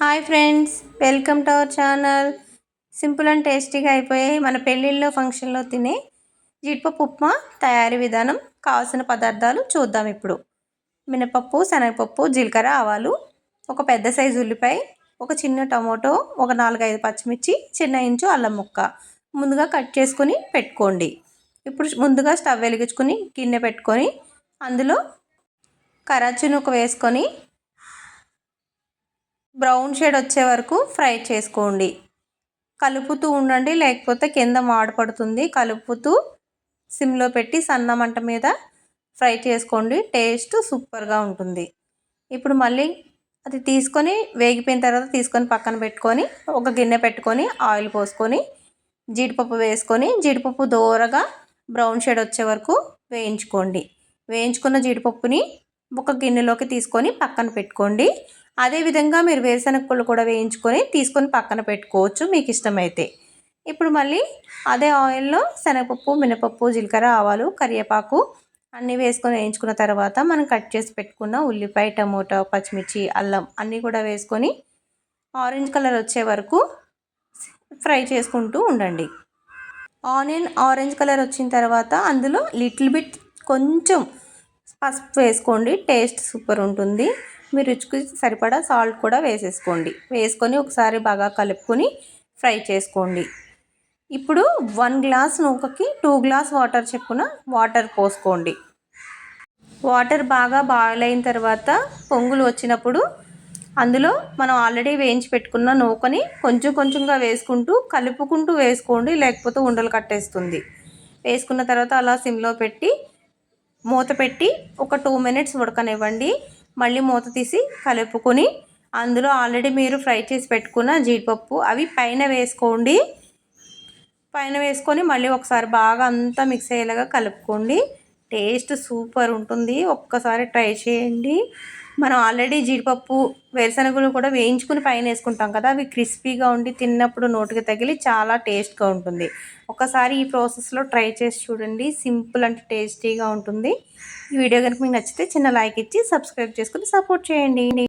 Hi friends welcome to our channel. Simple and టేస్టీగా అయిపోయాయి మన పెళ్ళిళ్ళలో ఫంక్షన్లో తినే జీడిపప్పు ఉప్మా తయారీ విధానం కావాల్సిన పదార్థాలు చూద్దాం ఇప్పుడు. మినపప్పు శనగపప్పు జీలకర్ర ఆవాలు ఒక పెద్ద సైజు ఉల్లిపాయ ఒక చిన్న టమాటో ఒక నాలుగైదు పచ్చిమిర్చి చిన్న ఇంచు అల్లం ముక్క. ముందుగా కట్ చేసుకొని పెట్టుకోండి. ఇప్పుడు ముందుగా స్టవ్ వెలిగించుకొని గిన్నె పెట్టుకొని అందులో కరాచీ ఒక వేసుకొని బ్రౌన్ షేడ్ వచ్చే వరకు ఫ్రై చేసుకోండి. కలుపుతూ ఉండండి లేకపోతే కింద మాడపడుతుంది. కలుపుతూ సిమ్లో పెట్టి సన్న మంట మీద ఫ్రై చేసుకోండి. టేస్ట్ సూపర్గా ఉంటుంది. ఇప్పుడు మళ్ళీ అది తీసుకొని వేగిపోయిన తర్వాత తీసుకొని పక్కన పెట్టుకొని ఒక గిన్నె పెట్టుకొని ఆయిల్ పోసుకొని జీడిపప్పు వేసుకొని జీడిపప్పు దోరగా బ్రౌన్ షేడ్ వచ్చే వరకు వేయించుకోండి. వేయించుకున్న జీడిపప్పుని ఒక గిన్నెలోకి తీసుకొని పక్కన పెట్టుకోండి. అదేవిధంగా మీరు వేరుశనగ పళ్ళు కూడా వేయించుకొని తీసుకొని పక్కన పెట్టుకోవచ్చు మీకు ఇష్టమైతే. ఇప్పుడు మళ్ళీ అదే ఆయిల్లో శనగపప్పు మినపప్పు జీలకర్ర ఆవాలు కరివేపాకు అన్నీ వేసుకొని వేయించుకున్న తర్వాత మనం కట్ చేసి పెట్టుకున్న ఉల్లిపాయ టమోటా పచ్చిమిర్చి అల్లం అన్నీ కూడా వేసుకొని ఆరెంజ్ కలర్ వచ్చే వరకు ఫ్రై చేసుకుంటూ ఉండండి. ఆనియన్ ఆరెంజ్ కలర్ వచ్చిన తర్వాత అందులో లిటిల్ బిట్ కొంచెం పసుపు వేసుకోండి టేస్ట్ సూపర్ ఉంటుంది. మీ రుచికి సరిపడా సాల్ట్ కూడా వేసేసుకోండి. వేసుకొని ఒకసారి బాగా కలుపుకొని ఫ్రై చేసుకోండి. ఇప్పుడు వన్ గ్లాస్ నూకకి టూ గ్లాస్ వాటర్ చెప్పున వాటర్ పోసుకోండి. వాటర్ బాగా బాయిల్ అయిన తర్వాత పొంగులు వచ్చినప్పుడు అందులో మనం ఆల్రెడీ వేయించి పెట్టుకున్న నూకని కొంచెం కొంచెంగా వేసుకుంటూ కలుపుకుంటూ వేసుకోండి లేకపోతే ఉండలు కట్టేస్తుంది. వేసుకున్న తర్వాత అలా సిమ్లో పెట్టి మూత పెట్టి ఒక టూ మినిట్స్ ఉడకనివ్వండి. మళ్ళీ మూత తీసి కలుపుకొని అందులో ఆల్రెడీ మీరు ఫ్రై చేసి పెట్టుకున్న జీడిపప్పు అవి పైన వేసుకోండి. పైన వేసుకొని మళ్ళీ ఒకసారి బాగా అంతా మిక్స్ అయ్యేలాగా కలుపుకోండి. టేస్ట్ సూపర్ ఉంటుంది. ఒక్కసారి ట్రై చేయండి. మనం ఆల్రెడీ జీడిపప్పు వేరుశనగలు కూడా వేయించుకుని పైన వేసుకుంటాం కదా అవి క్రిస్పీగా ఉండి తిన్నప్పుడు నోటికి తగిలి చాలా టేస్ట్గా ఉంటుంది. ఒకసారి ఈ ప్రాసెస్లో ట్రై చేసి చూడండి. సింపుల్ అంటే టేస్టీగా ఉంటుంది. ఈ వీడియో కనుక మీకు నచ్చితే చిన్న లైక్ ఇచ్చి సబ్స్క్రైబ్ చేసుకుని సపోర్ట్ చేయండి.